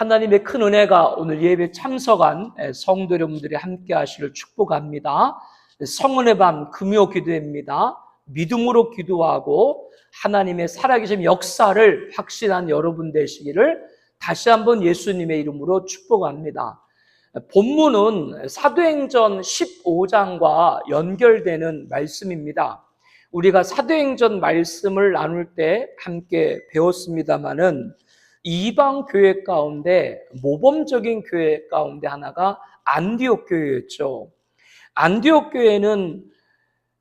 하나님의 큰 은혜가 오늘 예배 참석한 성도 여러분들이 함께 하시를 축복합니다. 성은의 밤 금요 기도입니다. 믿음으로 기도하고 하나님의 살아계신 역사를 확신한 여러분 되시기를 다시 한번 예수님의 이름으로 축복합니다. 본문은 사도행전 15장과 연결되는 말씀입니다. 우리가 사도행전 말씀을 나눌 때 함께 배웠습니다마는 이방 교회 가운데 모범적인 교회 가운데 하나가 안디옥 교회였죠. 안디옥 교회는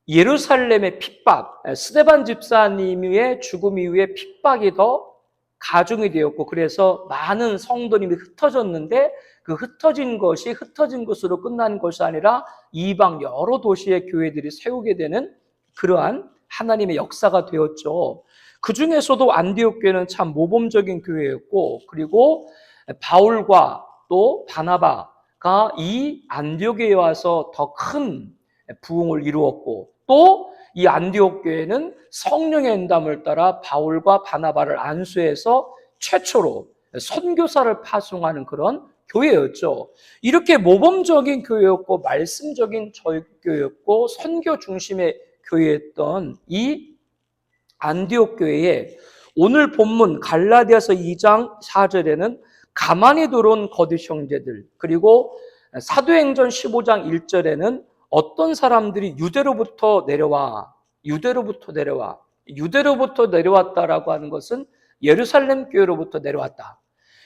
예루살렘의 핍박, 스데반 집사님의 죽음 이후에 핍박이 더 가중이 되었고 그래서 많은 성도님이 흩어졌는데 그 흩어진 것이 흩어진 것으로 끝난 것이 아니라 이방 여러 도시의 교회들이 세우게 되는 그러한 하나님의 역사가 되었죠. 그 중에서도 안디옥 교회는 참 모범적인 교회였고 그리고 바울과 또 바나바가 이 안디옥에 와서 더 큰 부흥을 이루었고 또 이 안디옥 교회는 성령의 인담을 따라 바울과 바나바를 안수해서 최초로 선교사를 파송하는 그런 교회였죠. 이렇게 모범적인 교회였고 말씀적인 교회였고 선교 중심의 교회였던 이 안디옥 교회에 오늘 본문 갈라디아서 2장 4절에는 가만히 들어온 거듭 형제들 그리고 사도행전 15장 1절에는 어떤 사람들이 유대로부터 내려와 유대로부터 내려와 유대로부터 내려왔다라고 하는 것은 예루살렘 교회로부터 내려왔다.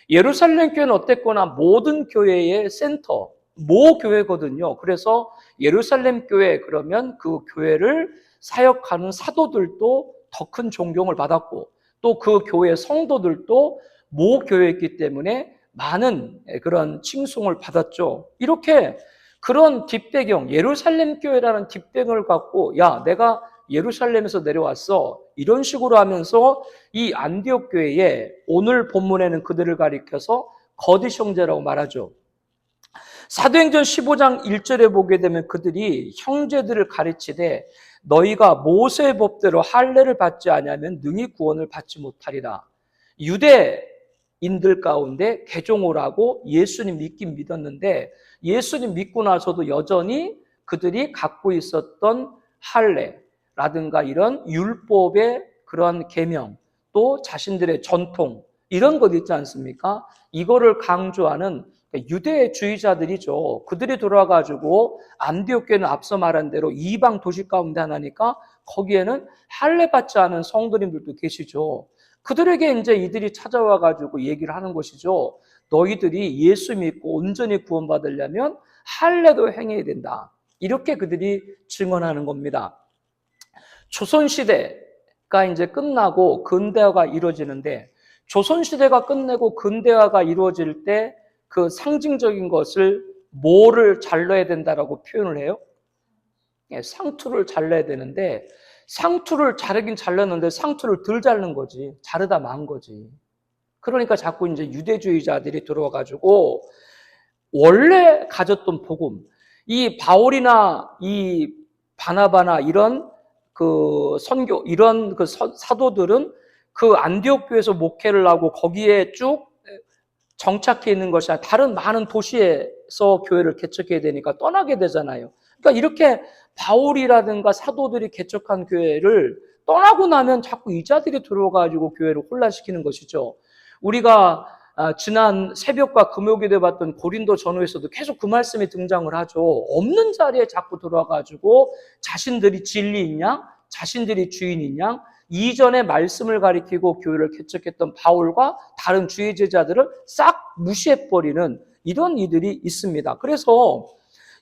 예루살렘 교회는 어땠거나 모든 교회의 센터, 모 교회거든요. 그래서 예루살렘 교회 그러면 그 교회를 사역하는 사도들도 더 큰 존경을 받았고 또 그 교회 성도들도 모 교회였기 때문에 많은 그런 칭송을 받았죠. 이렇게 그런 뒷배경, 예루살렘 교회라는 뒷배경을 갖고 야, 내가 예루살렘에서 내려왔어. 이런 식으로 하면서 이 안디옥 교회에 오늘 본문에는 그들을 가리켜서 거짓 형제라고 말하죠. 사도행전 15장 1절에 보게 되면 그들이 형제들을 가르치되 너희가 모세의 법대로 할례를 받지 아니하면 능히 구원을 받지 못하리라. 유대인들 가운데 개종오라고 예수님 믿긴 믿었는데 예수님 믿고 나서도 여전히 그들이 갖고 있었던 할례라든가 이런 율법의 그런 계명 또 자신들의 전통 이런 것 있지 않습니까? 이거를 강조하는 유대주의자들이죠. 그들이 돌아가지고 안디옥교는 앞서 말한 대로 이방 도시 가운데 하나니까 거기에는 할례 받지 않은 성도님들도 계시죠. 그들에게 이제 이들이 찾아와 가지고 얘기를 하는 것이죠. 너희들이 예수 믿고 온전히 구원받으려면 할례도 행해야 된다. 이렇게 그들이 증언하는 겁니다. 조선 시대가 이제 끝나고 근대화가 이루어지는데 조선 시대가 끝내고 근대화가 이루어질 때 그 상징적인 것을 뭐를 잘라야 된다라고 표현을 해요? 예, 상투를 잘라야 되는데 상투를 자르긴 잘랐는데 상투를 덜 자른 거지. 자르다 만 거지. 그러니까 자꾸 이제 유대주의자들이 들어와가지고 원래 가졌던 복음, 이 바울이나 이 바나바나 이런 그 선교, 이런 그 사도들은 그 안디옥 교에서 목회를 하고 거기에 쭉 정착해 있는 것이 아니라 다른 많은 도시에서 교회를 개척해야 되니까 떠나게 되잖아요. 그러니까 이렇게 바울이라든가 사도들이 개척한 교회를 떠나고 나면 자꾸 이자들이 들어와가지고 교회를 혼란시키는 것이죠. 우리가 아, 지난 새벽과 금요기대 봤던 고린도 전후에서도 계속 그 말씀이 등장을 하죠. 없는 자리에 자꾸 들어와가지고 자신들이 진리있냐? 자신들이 주인이냐? 이전에 말씀을 가리키고 교회를 개척했던 바울과 다른 주의 제자들을 싹 무시해버리는 이런 이들이 있습니다. 그래서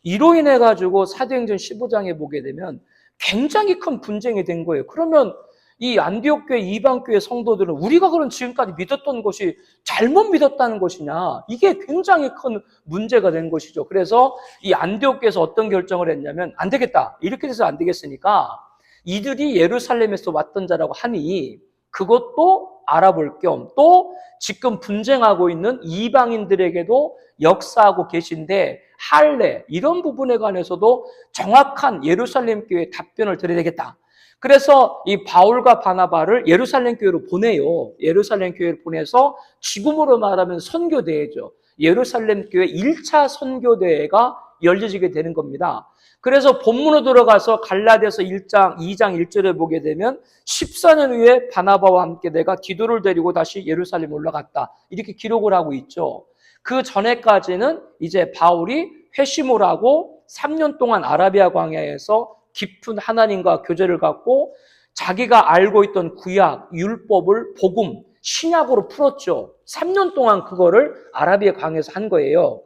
이로 인해 가지고 사도행전 15장에 보게 되면 굉장히 큰 분쟁이 된 거예요. 그러면 이 안디옥 교회 이방 교회 성도들은 우리가 그런 지금까지 믿었던 것이 잘못 믿었다는 것이냐 이게 굉장히 큰 문제가 된 것이죠. 그래서 이 안디옥 교회에서 어떤 결정을 했냐면 안 되겠다 이렇게 돼서 안 되겠으니까 이들이 예루살렘에서 왔던 자라고 하니 그것도 알아볼 겸 또 지금 분쟁하고 있는 이방인들에게도 역사하고 계신데 할례 이런 부분에 관해서도 정확한 예루살렘 교회 답변을 드려야 되겠다. 그래서 이 바울과 바나바를 예루살렘 교회로 보내요. 예루살렘 교회를 보내서 지금으로 말하면 선교대회죠. 예루살렘 교회 1차 선교대회가 열려지게 되는 겁니다. 그래서 본문으로 들어가서 갈라디아서 1장 2장 1절에 보게 되면 14년 후에 바나바와 함께 내가 디도를 데리고 다시 예루살렘 올라갔다. 이렇게 기록을 하고 있죠. 그 전에까지는 이제 바울이 회심을 하고 3년 동안 아라비아 광야에서 깊은 하나님과 교제를 갖고 자기가 알고 있던 구약, 율법을 복음, 신약으로 풀었죠. 3년 동안 그거를 아라비아 광야에서 한 거예요.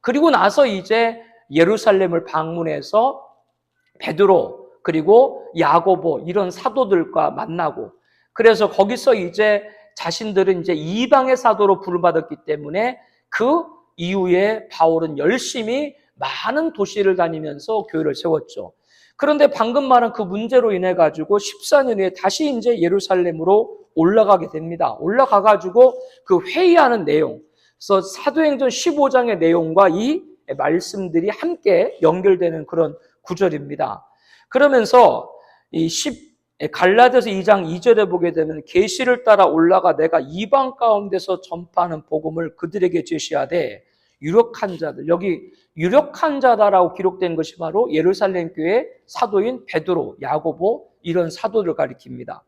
그리고 나서 이제 예루살렘을 방문해서 베드로 그리고 야고보 이런 사도들과 만나고 그래서 거기서 이제 자신들은 이제 이방의 사도로 부름받았기 때문에 그 이후에 바울은 열심히 많은 도시를 다니면서 교회를 세웠죠. 그런데 방금 말한 그 문제로 인해 가지고 14년 후에 다시 이제 예루살렘으로 올라가게 됩니다. 올라가 가지고 그 회의하는 내용. 그래서 사도행전 15장의 내용과 이 말씀들이 함께 연결되는 그런 구절입니다. 그러면서 이 10, 갈라디아서 2장 2절에 보게 되면 계시를 따라 올라가 내가 이방 가운데서 전파하는 복음을 그들에게 제시하되 유력한 자들 여기 유력한 자다라고 기록된 것이 바로 예루살렘 교회 사도인 베드로, 야고보 이런 사도를 가리킵니다.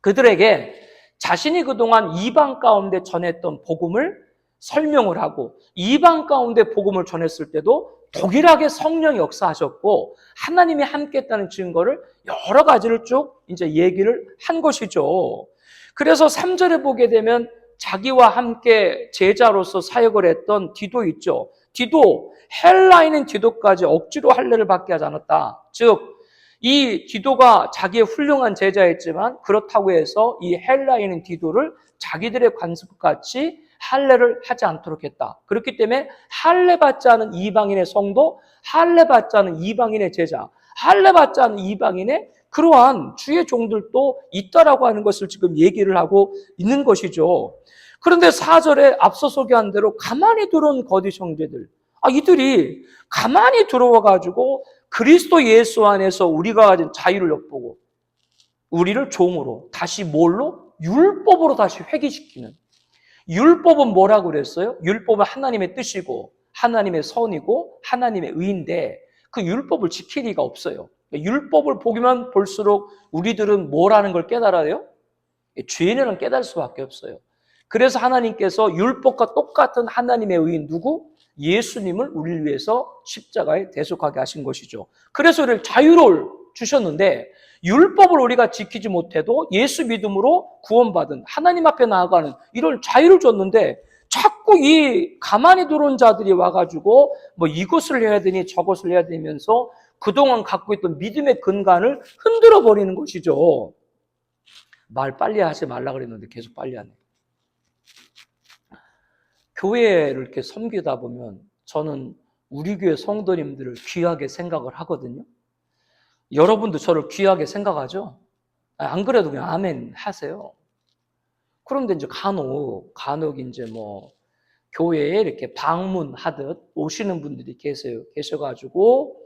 그들에게 자신이 그동안 이방 가운데 전했던 복음을 설명을 하고 이방 가운데 복음을 전했을 때도 동일하게 성령이 역사하셨고 하나님이 함께했다는 증거를 여러 가지를 쭉 이제 얘기를 한 것이죠. 그래서 3절에 보게 되면 자기와 함께 제자로서 사역을 했던 디도 있죠. 디도 헬라인은 디도까지 억지로 할례를 받게 하지 않았다. 즉, 이 디도가 자기의 훌륭한 제자였지만 그렇다고 해서 이 헬라인은 디도를 자기들의 관습같이 할례를 하지 않도록 했다. 그렇기 때문에 할례 받지 않은 이방인의 성도, 할례 받지 않은 이방인의 제자, 할례 받지 않은 이방인의 그러한 주의 종들도 있다라고 하는 것을 지금 얘기를 하고 있는 것이죠. 그런데 4절에 앞서 소개한 대로 가만히 들어온 거디 형제들, 아, 이들이 가만히 들어와 가지고 그리스도 예수 안에서 우리가 가진 자유를 엿보고 우리를 종으로 다시 뭘로? 율법으로 다시 회귀시키는 율법은 뭐라고 그랬어요? 율법은 하나님의 뜻이고 하나님의 선이고 하나님의 의인데 그 율법을 지킬 리가 없어요. 율법을 보기만 볼수록 우리들은 뭐라는 걸 깨달아요? 죄인이라는 깨달을 수밖에 없어요. 그래서 하나님께서 율법과 똑같은 하나님의 의인 누구? 예수님을 우리를 위해서 십자가에 대속하게 하신 것이죠. 그래서 우리를 자유를 주셨는데 율법을 우리가 지키지 못해도 예수 믿음으로 구원받은 하나님 앞에 나아가는 이런 자유를 줬는데 자꾸 이 가만히 들어온 자들이 와가지고 뭐 이것을 해야 되니 저것을 해야 되면서 그동안 갖고 있던 믿음의 근간을 흔들어 버리는 것이죠. 말 빨리 하지 말라 그랬는데 계속 빨리 하네. 교회를 이렇게 섬기다 보면 저는 우리 교회 성도님들을 귀하게 생각을 하거든요. 여러분도 저를 귀하게 생각하죠? 안 그래도 그냥 아멘 하세요. 그런데 이제 간혹, 간혹 이제 뭐, 교회에 이렇게 방문하듯 오시는 분들이 계세요. 계셔가지고,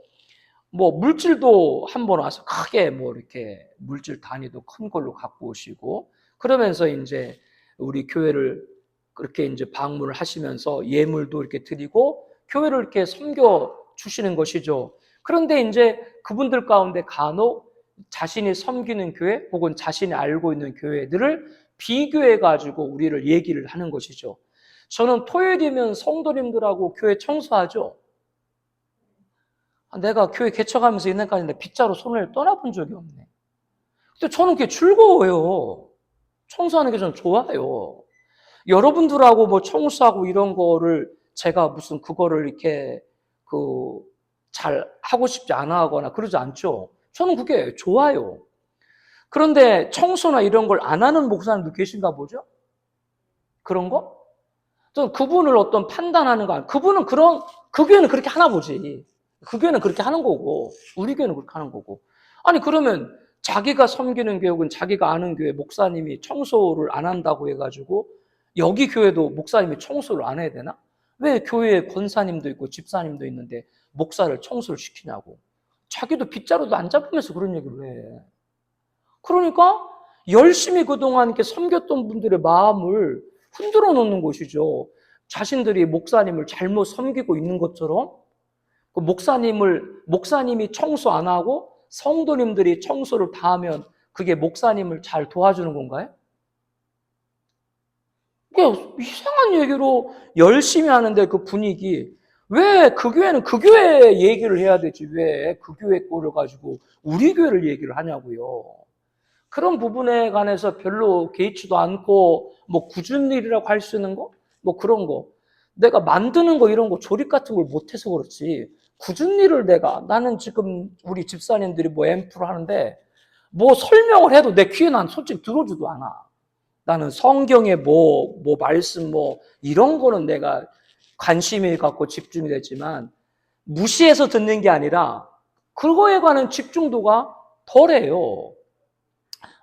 뭐, 물질도 한 번 와서 크게 뭐, 이렇게 물질 단위도 큰 걸로 갖고 오시고, 그러면서 이제 우리 교회를 그렇게 이제 방문을 하시면서 예물도 이렇게 드리고, 교회를 이렇게 섬겨 주시는 것이죠. 그런데 이제 그분들 가운데 간혹 자신이 섬기는 교회 혹은 자신이 알고 있는 교회들을 비교해 가지고 우리를 얘기를 하는 것이죠. 저는 토요일이면 성도님들하고 교회 청소하죠. 내가 교회 개척하면서 있는까지 빗자루 손을 떠나본 적이 없네. 근데 저는 그게 즐거워요. 청소하는 게 저는 좋아요. 여러분들하고 뭐 청소하고 이런 거를 제가 무슨 그거를 이렇게 그 잘 하고 싶지 않아 하거나 그러지 않죠. 저는 그게 좋아요. 그런데 청소나 이런 걸 안 하는 목사님도 계신가 보죠? 그런 거? 저 그분을 어떤 판단하는 거. 그분은 그런, 그 교회는 그렇게 하나 보지. 그 교회는 그렇게 하는 거고, 우리 교회는 그렇게 하는 거고. 아니, 그러면 자기가 섬기는 교육은 자기가 아는 교회 목사님이 청소를 안 한다고 해가지고, 여기 교회도 목사님이 청소를 안 해야 되나? 왜 교회에 권사님도 있고 집사님도 있는데 목사를 청소를 시키냐고. 자기도 빗자루도 안 잡으면서 그런 얘기를 해. 그러니까 열심히 그동안 이렇게 섬겼던 분들의 마음을 흔들어 놓는 것이죠. 자신들이 목사님을 잘못 섬기고 있는 것처럼 그 목사님을 목사님이 청소 안 하고 성도님들이 청소를 다 하면 그게 목사님을 잘 도와주는 건가요? 그게 이상한 얘기로 열심히 하는데 그 분위기 왜 그 교회는 그 교회 얘기를 해야 되지 왜 그 교회 꼴을 가지고 우리 교회를 얘기를 하냐고요. 그런 부분에 관해서 별로 개의치도 않고 뭐 굳은 일이라고 할 수 있는 거? 뭐 그런 거. 내가 만드는 거 이런 거 조립 같은 걸 못해서 그렇지. 굳은 일을 내가 나는 지금 우리 집사님들이 뭐 앰프를 하는데 뭐 설명을 해도 내 귀에 난 솔직히 들어주도 않아. 나는 성경에 뭐, 뭐 말씀 뭐 이런 거는 내가 관심이 갖고 집중이 됐지만 무시해서 듣는 게 아니라 그거에 관한 집중도가 덜해요.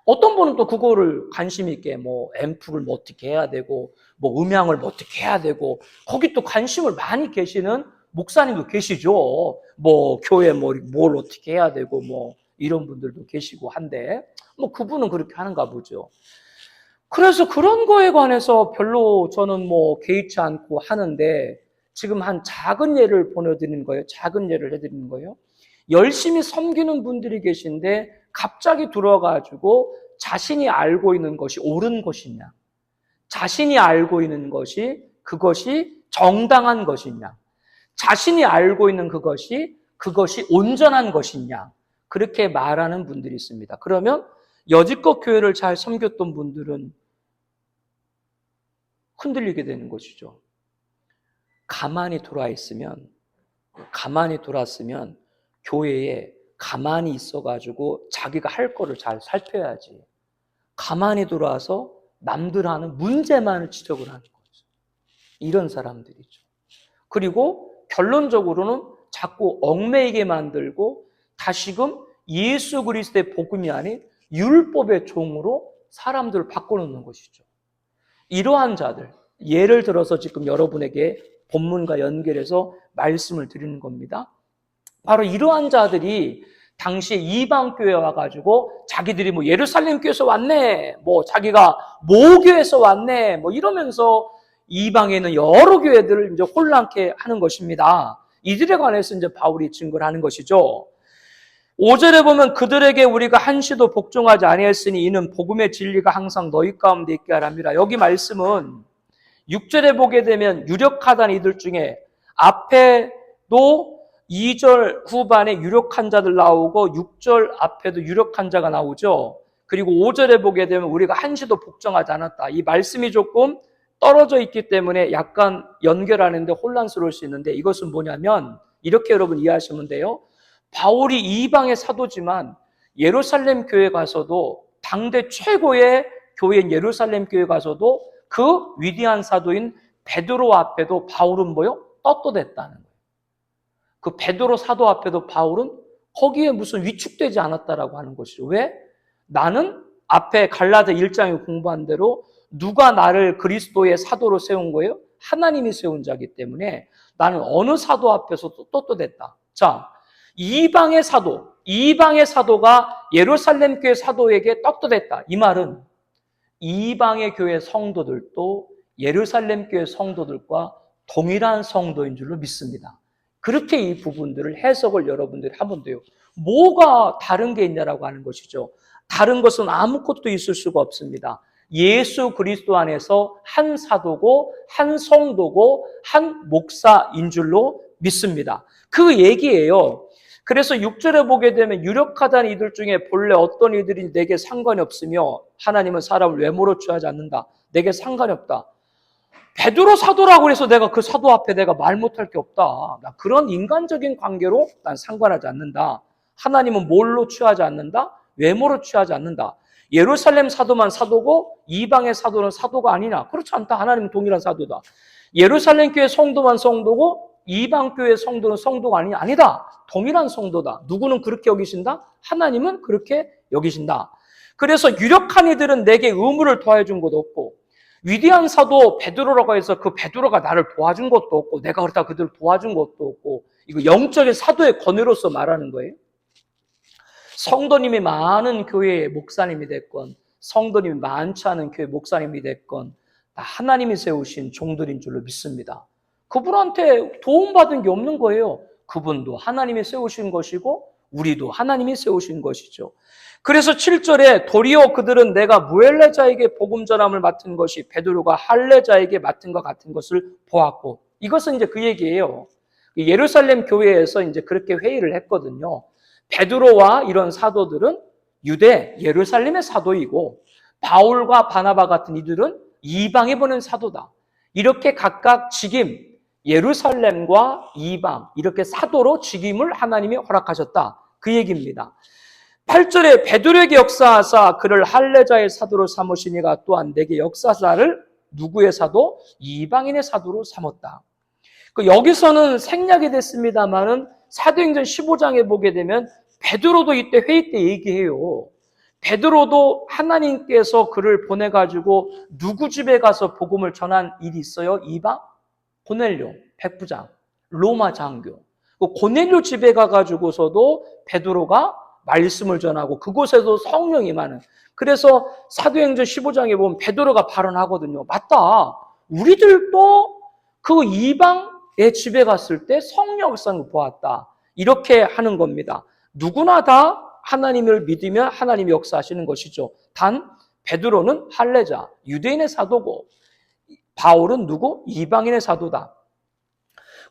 어떤 분은 또 그거를 관심 있게 뭐 앰프를 뭐 어떻게 해야 되고 뭐 음향을 뭐 어떻게 해야 되고 거기 또 관심을 많이 계시는 목사님도 계시죠. 뭐 교회 뭐 뭘 어떻게 해야 되고 뭐 이런 분들도 계시고 한데 뭐 그분은 그렇게 하는가 보죠. 그래서 그런 거에 관해서 별로 저는 뭐 개의치 않고 하는데 지금 한 작은 예를 보내드리는 거예요. 작은 예를 해드리는 거예요. 열심히 섬기는 분들이 계신데 갑자기 들어가지고 자신이 알고 있는 것이 옳은 것이냐, 자신이 알고 있는 것이 그것이 정당한 것이냐, 자신이 알고 있는 그것이 그것이 온전한 것이냐, 그렇게 말하는 분들이 있습니다. 그러면 여지껏 교회를 잘 섬겼던 분들은 흔들리게 되는 것이죠. 가만히 돌아 있으면, 가만히 돌았으면 교회에 가만히 있어가지고 자기가 할 거를 잘 살펴야지. 가만히 돌아서 남들 하는 문제만을 지적을 하는 거죠. 이런 사람들이죠. 그리고 결론적으로는 자꾸 얽매이게 만들고 다시금 예수 그리스도의 복음이 아닌 율법의 종으로 사람들을 바꿔놓는 것이죠. 이러한 자들, 예를 들어서 지금 여러분에게 본문과 연결해서 말씀을 드리는 겁니다. 바로 이러한 자들이 당시에 이방 교회에 와가지고 자기들이 뭐 예루살렘 교회에서 왔네, 뭐 자기가 모교에서 왔네, 뭐 이러면서 이방에 있는 여러 교회들을 이제 혼란케 하는 것입니다. 이들에 관해서 이제 바울이 증거를 하는 것이죠. 5절에 보면 그들에게 우리가 한시도 복종하지 아니했으니 이는 복음의 진리가 항상 너희 가운데 있게 하랍니다. 여기 말씀은 6절에 보게 되면 유력하다는 이들 중에 앞에도 2절 후반에 유력한 자들 나오고 6절 앞에도 유력한 자가 나오죠. 그리고 5절에 보게 되면 우리가 한시도 복종하지 않았다. 이 말씀이 조금 떨어져 있기 때문에 약간 연결하는데 혼란스러울 수 있는데 이것은 뭐냐면 이렇게 여러분 이해하시면 돼요. 바울이 이방의 사도지만 예루살렘 교회 가서도 당대 최고의 교회인 예루살렘 교회 가서도 그 위대한 사도인 베드로 앞에도 바울은 뭐요? 떳떳했다는 거예요. 그 베드로 사도 앞에도 바울은 거기에 무슨 위축되지 않았다라고 하는 것이죠. 왜? 나는 앞에 갈라데 1장에 공부한 대로 누가 나를 그리스도의 사도로 세운 거예요? 하나님이 세운 자기 때문에 나는 어느 사도 앞에서도 떳떳했다. 자, 이방의 사도, 이방의 사도가 예루살렘 교회 사도에게 떳떳했다. 이 말은 이방의 교회 성도들도 예루살렘 교회 성도들과 동일한 성도인 줄로 믿습니다. 그렇게 이 부분들을 해석을 여러분들이 하면 돼요. 뭐가 다른 게 있냐라고 하는 것이죠. 다른 것은 아무것도 있을 수가 없습니다. 예수 그리스도 안에서 한 사도고 한 성도고 한 목사인 줄로 믿습니다. 그 얘기예요. 그래서 6절에 보게 되면 유력하다는 이들 중에 본래 어떤 이들이 내게 상관이 없으며 하나님은 사람을 외모로 취하지 않는다. 내게 상관이 없다. 베드로 사도라고 해서 내가 그 사도 앞에 내가 말 못할 게 없다. 나 그런 인간적인 관계로 난 상관하지 않는다. 하나님은 뭘로 취하지 않는다? 외모로 취하지 않는다. 예루살렘 사도만 사도고 이방의 사도는 사도가 아니냐? 그렇지 않다. 하나님은 동일한 사도다. 예루살렘 교회 성도만 성도고 이방 교회 성도는 성도가 아니냐? 아니다. 동일한 성도다. 누구는 그렇게 여기신다? 하나님은 그렇게 여기신다. 그래서 유력한 이들은 내게 의무를 더해 준 것도 없고 위대한 사도 베드로라고 해서 그 베드로가 나를 도와준 것도 없고 내가 그렇다 그들을 도와준 것도 없고 이거 영적인 사도의 권위로서 말하는 거예요. 성도님이 많은 교회의 목사님이 됐건 성도님이 많지 않은 교회 목사님이 됐건 다 하나님이 세우신 종들인 줄로 믿습니다. 그분한테 도움받은 게 없는 거예요. 그분도 하나님이 세우신 것이고 우리도 하나님이 세우신 것이죠. 그래서 7절에 도리어 그들은 내가 무엘레자에게 복음 전함을 맡은 것이 베드로가 할레자에게 맡은 것 같은 것을 보았고 이것은 이제 그 얘기예요. 예루살렘 교회에서 이제 그렇게 회의를 했거든요. 베드로와 이런 사도들은 유대 예루살렘의 사도이고 바울과 바나바 같은 이들은 이방에 보낸 사도다. 이렇게 각각 직임 예루살렘과 이방 이렇게 사도로 직임을 하나님이 허락하셨다. 그 얘기입니다. 8절에 베드로에게 역사하사 그를 할례자의 사도로 삼으시니가 또한 내게 역사사를 누구의 사도? 이방인의 사도로 삼았다. 그 여기서는 생략이 됐습니다만은 사도행전 15장에 보게 되면 베드로도 이때 회의 때 얘기해요. 베드로도 하나님께서 그를 보내 가지고 누구 집에 가서 복음을 전한 일이 있어요? 이방 고넬료 백부장 로마 장교 그 고넬료 집에 가 가지고서도 베드로가 말씀을 전하고 그곳에도 성령이 많은 그래서 사도행전 15장에 보면 베드로가 발언하거든요. 맞다. 우리들도 그 이방의 집에 갔을 때 성령 역사를 보았다. 이렇게 하는 겁니다. 누구나 다 하나님을 믿으면 하나님이 역사하시는 것이죠. 단 베드로는 할례자, 유대인의 사도고 바울은 누구? 이방인의 사도다.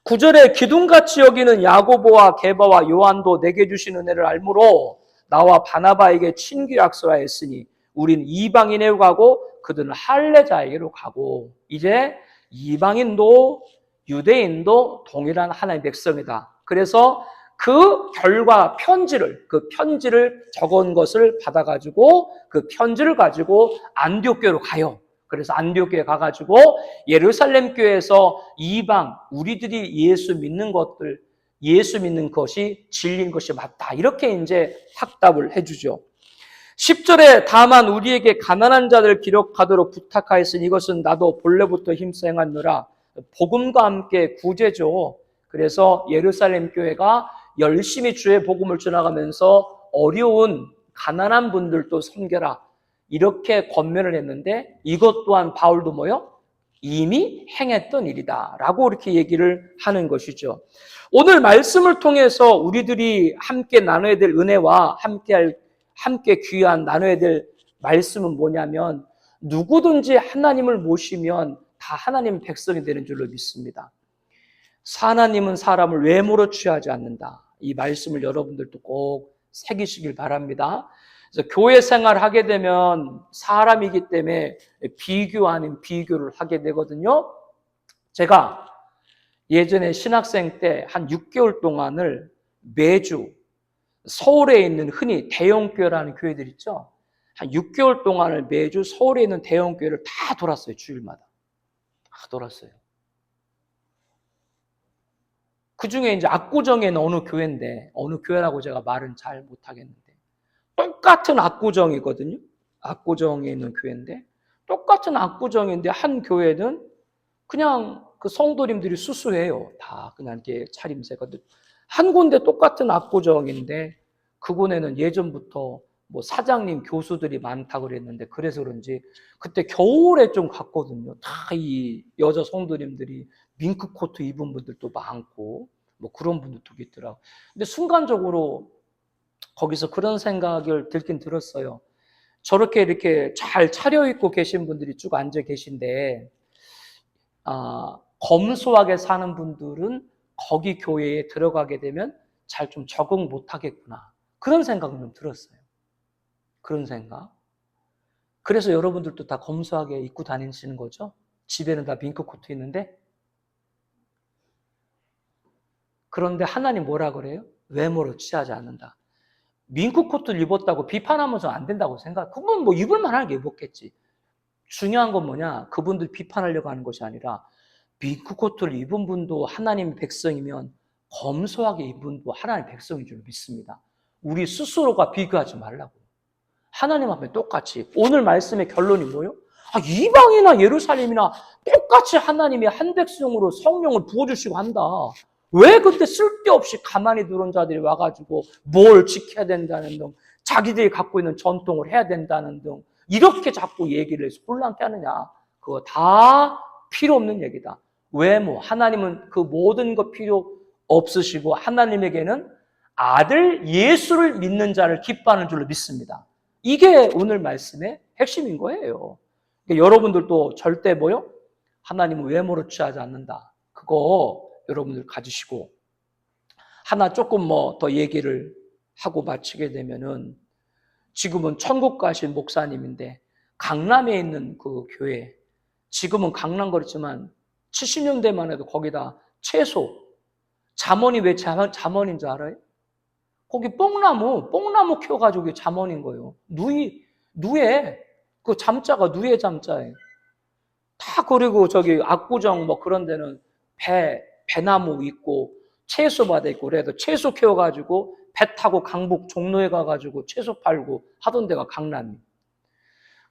구절에 기둥같이 여기는 야고보와 게바와 요한도 내게 주신 은혜를 알므로 나와 바나바에게 친기 약속하였으니 우린 이방인에로 가고 그들은 할례자에게로 가고 이제 이방인도 유대인도 동일한 하나님의 백성이다. 그래서 그 결과 편지를 그 편지를 적은 것을 받아가지고 그 편지를 가지고 안디옥교로 가요. 그래서 안디옥교에 가가지고 예루살렘 교회에서 이방 우리들이 예수 믿는 것들 예수 믿는 것이 진리인 것이 맞다. 이렇게 이제 확답을 해주죠. 10절에 다만 우리에게 가난한 자들 기록하도록 부탁하였으니 이것은 나도 본래부터 힘써 행하느라 복음과 함께 구제죠. 그래서 예루살렘 교회가 열심히 주의 복음을 전하가면서 어려운 가난한 분들도 섬겨라. 이렇게 권면을 했는데 이것 또한 바울도 뭐요? 이미 행했던 일이다. 라고 이렇게 얘기를 하는 것이죠. 오늘 말씀을 통해서 우리들이 함께 나눠야 될 은혜와 함께 할, 함께 귀한 나눠야 될 말씀은 뭐냐면 누구든지 하나님을 모시면 다 하나님 백성이 되는 줄로 믿습니다. 하나님은 사람을 외모로 취하지 않는다. 이 말씀을 여러분들도 꼭 새기시길 바랍니다. 그래서 교회 생활 하게 되면 사람이기 때문에 비교 아닌 비교를 하게 되거든요. 제가 예전에 신학생 때 한 6개월 동안을 매주 서울에 있는 흔히 대형교회라는 교회들 있죠. 한 6개월 동안을 매주 서울에 있는 대형교회를 다 돌았어요. 주일마다. 다 돌았어요. 그 중에 이제 압구정에는 어느 교회인데, 어느 교회라고 제가 말은 잘 못하겠는데, 똑같은 압구정이거든요. 압구정에 있는 교회인데, 똑같은 압구정인데, 한 교회는 그냥 그 성도님들이 수수해요. 다 그냥 이렇게 차림새가. 한 군데 똑같은 압구정인데, 그곳에는 예전부터 뭐 사장님, 교수들이 많다 그랬는데, 그래서 그런지 그때 겨울에 좀 갔거든요. 다 이 여자 성도님들이 밍크 코트 입은 분들도 많고 뭐 그런 분들도 있더라고. 근데 순간적으로 거기서 그런 생각을 들긴 들었어요. 저렇게 이렇게 잘 차려입고 계신 분들이 쭉 앉아 계신데 아, 검소하게 사는 분들은 거기 교회에 들어가게 되면 잘 좀 적응 못 하겠구나. 그런 생각은 좀 들었어요. 그런 생각. 그래서 여러분들도 다 검소하게 입고 다니시는 거죠? 집에는 다 밍크 코트 있는데 그런데 하나님 뭐라 그래요? 외모로 취하지 않는다. 민크 코트를 입었다고 비판하면서 안 된다고 생각. 그건 뭐 입을 만한 게 입었겠지. 중요한 건 뭐냐? 그분들 비판하려고 하는 것이 아니라 민크 코트를 입은 분도 하나님 백성이면 검소하게 입은 분도 하나님 백성인 줄 믿습니다. 우리 스스로가 비교하지 말라고. 하나님 앞에 똑같이. 오늘 말씀의 결론이 뭐예요? 아, 이방이나 예루살렘이나 똑같이 하나님의 한 백성으로 성령을 부어주시고 한다. 왜 그때 쓸데없이 가만히 들어온 자들이 와가지고 뭘 지켜야 된다는 등 자기들이 갖고 있는 전통을 해야 된다는 등 이렇게 자꾸 얘기를 해서 혼란케 하느냐? 그거 다 필요 없는 얘기다. 외모 하나님은 그 모든 것 필요 없으시고 하나님에게는 아들 예수를 믿는 자를 기뻐하는 줄로 믿습니다. 이게 오늘 말씀의 핵심인 거예요. 그러니까 여러분들도 절대 뭐요? 하나님은 외모로 취하지 않는다. 그거 여러분들 가지시고 하나 조금 뭐 더 얘기를 하고 마치게 되면은 지금은 천국 가신 목사님인데 강남에 있는 그 교회 지금은 강남 그렇지만 70년대만 해도 거기다 채소 잠원이 왜 잠- 잠원인 줄 알아요? 거기 뽕나무 뽕나무 키워가지고 잠원인 거예요. 누이 누에 그 잠자가 누에 잠자예요. 다 그리고 저기 압구정 뭐 그런 데는 배 배나무 있고 채소밭에 있고 그래도 채소 키워가지고 배 타고 강북 종로에 가가지고 채소 팔고 하던 데가 강남이.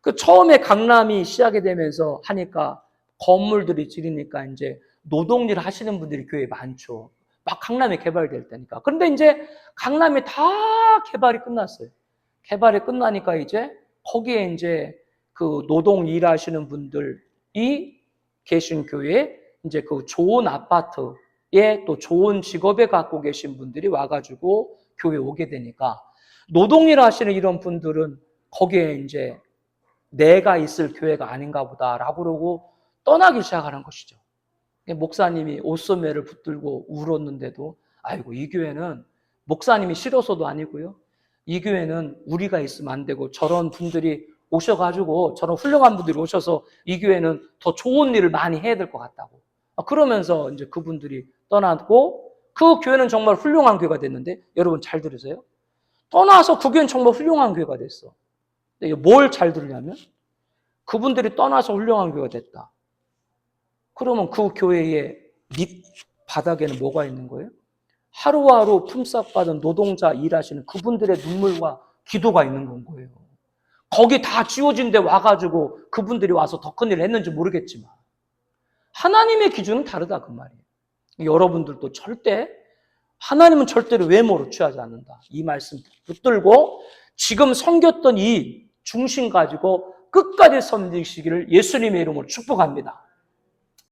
그 처음에 강남이 시작이 되면서 하니까 건물들이 지르니까 이제 노동일 하시는 분들이 교회에 많죠. 막 강남이 개발될 때니까. 그런데 이제 강남이 다 개발이 끝났어요. 개발이 끝나니까 이제 거기에 이제 그 노동 일하시는 분들이 계신 교회에 이제 그 좋은 아파트에 또 좋은 직업에 갖고 계신 분들이 와가지고 교회 에 오게 되니까 노동일 하시는 이런 분들은 거기에 이제 내가 있을 교회가 아닌가 보다라고 그러고 떠나기 시작하는 것이죠. 목사님이 옷소매를 붙들고 울었는데도 아이고 이 교회는 목사님이 싫어서도 아니고요. 이 교회는 우리가 있으면 안 되고 저런 분들이 오셔가지고 저런 훌륭한 분들이 오셔서 이 교회는 더 좋은 일을 많이 해야 될 것 같다고. 아, 그러면서 이제 그분들이 떠났고 그 교회는 정말 훌륭한 교회가 됐는데 여러분 잘 들으세요. 떠나서 그 교회는 정말 훌륭한 교회가 됐어. 뭘잘 들으냐면 그분들이 떠나서 훌륭한 교회가 됐다. 그러면 그 교회의 밑 바닥에는 뭐가 있는 거예요? 하루하루 품삯받은 노동자 일하시는 그분들의 눈물과 기도가 있는 건 거예요. 거기 다 지워진 데 와가지고 그분들이 와서 더 큰 일을 했는지 모르겠지만 하나님의 기준은 다르다 그 말이에요. 여러분들도 절대 하나님은 절대로 외모로 취하지 않는다. 이 말씀 붙들고 지금 섬겼던 이 중심 가지고 끝까지 섬기시기를 예수님의 이름으로 축복합니다.